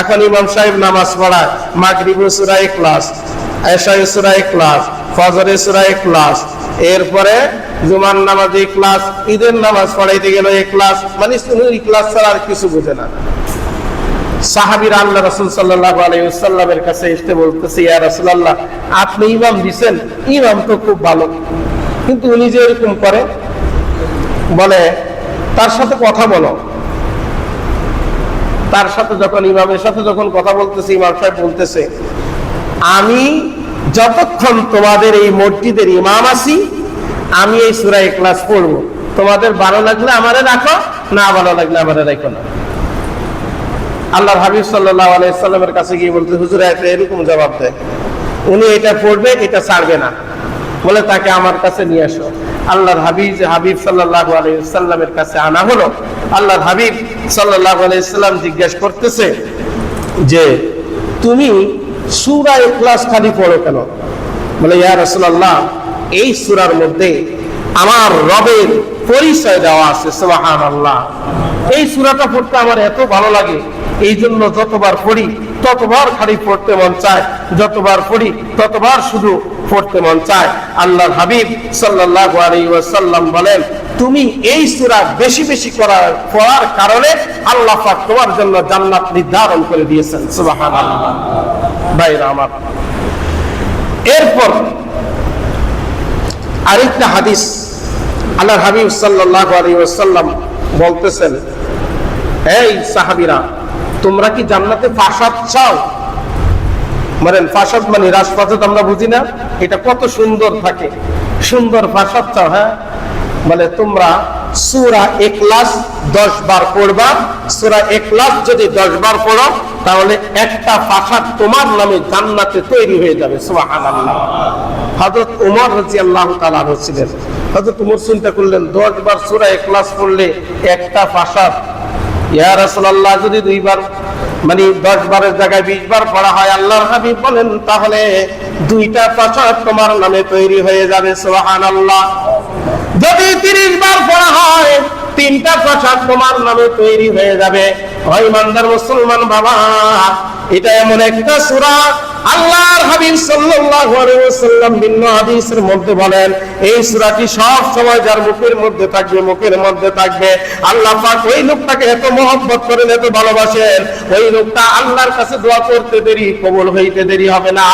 এখন ইমাম সাহেব নামাজ পড়ায়। সূরা ইখলাস এরপরে জুমার নামাজে ক্লাস ঈদের নামাজ পড়াইতে গেল ক্লাস মানে ক্লাস ছাড়া আর কিছু বুঝে না। সাহাবিরা আল্লাহ রাসূল সাল্লাল্লাহু আলাইহি ওয়াসাল্লামের কাছে এসে বলতেছে, ইয়া আপনি ইমাম ইমাম তো খুব ভালো। কিন্তু উনি যে এরকম করে, বলে, তার সাথে কথা বলো। তার সাথে যখন ইমামের সাথে যখন কথা বলতেছে, ইমাম সাহেব বলতেছে, আমি যতক্ষণ তোমাদের এই মসজিদের ইমাম আছি, আমি এই সূরা ক্লাস পড়ব। তোমাদের ভালো লাগলে আমারে রাখো, না ভালো লাগলে আমারে রাখো না। আল্লাহ হাবিব সাল্লাহ আলাইসাল্লামের কাছে গিয়ে বলতে, হুজুর একটা এরকম জবাব দেয়। উনি এটা পড়বে, এটা ছাড়বে না। বলে, তাকে আমার কাছে নিয়ে আসো। আল্লাহর হাবিব হাবিব সাল্লাহ আলাইসাল্লামের কাছে আনা হলো। আল্লাহর হাবিব সাল্লাহ আলাইসাল্লাম জিজ্ঞেস করতেছে যে, তুমি সুরা ইখলাস খালি পড়ো কেন? বলে, ইয়া রাসূলুল্লাহ, এই সুরার মধ্যে আমার রবের পরিচয় দেওয়া আছে সোহান আল্লাহ এই সুরাটা পড়তে আমার এত ভালো লাগে। এই জন্য যতবার পড়ি, ততবার খালি পড়তে মন চায়। যতবার পড়ি, ততবার শুধু পড়তে মন চায়। আল্লাহর হাবিব ওয়াসাল্লাম বলেন, তুমি এই সূরা বেশি বেশি করার, পড়ার কারণে আল্লাহ পাক তোমার জন্য জান্নাত নির্ধারণ করে দিয়েছেন। সুবহানাল্লাহ। এরপর আরেকটা হাদিস আল্লাহর হাবিব আলাইহি ওয়াসাল্লাম বলতেছেন, এই সাহাবীরা তোমরা কি জান্নাতে ফাসাদ চাও? মানে ফাসাদ মানে রাজপ্রাসাদ আমরা বুঝি না। এটা কত সুন্দর থাকে। সুন্দর ফাসাদ চাও হ্যাঁ? মানে তোমরা সুরা একলাস দশ বার পড়বা। সুরা একলাস যদি দশ বার পড়ো, তাহলে একটা ফাঁসাদ তোমার নামে জান্নাতে তৈরি হয়ে যাবে। সুবহানাল্লাহ। হযরত ওমর রাদিয়াল্লাহু তাআলা ছিলেন। হযরত ওমর চিন্তা করলেন, দশ বার সুরা একলাস পড়লে একটা ফাসাদ ইয়া রাসূলুল্লাহ, যদি দুইবার মানে দশ বারের জায়গায় বিশ বার পড়া হয়, আল্লাহর হাবিব বলেন, তাহলে দুইটা প্রাসাদ তোমার নামে তৈরি হয়ে যাবে সোহান আল্লাহ যদি তিরিশ বার পড়া হয়, তিনটা প্রাসাদ তোমার নামে তৈরি হয়ে যাবে। হয় ইমানদার মুসলমান বাবা, এটা এমন একটা সূরা আল্লাহর হাবিব সাল্লাল্লাহু আলাইহি ওয়াসাল্লাম ভিন্ন হাদিসের মধ্যে বলেন, এই সূরাটি সব সময় যার মুখের মধ্যে থাকবে, মুখের মধ্যে থাকবে। আল্লাহ পাক ওই লোকটাকে এত মহব্বত করেন, এত ভালোবাসেন, ওই লোকটা আল্লাহর কাছে দোয়া করতে দেরি, কবুল হইতে দেরি হবে না।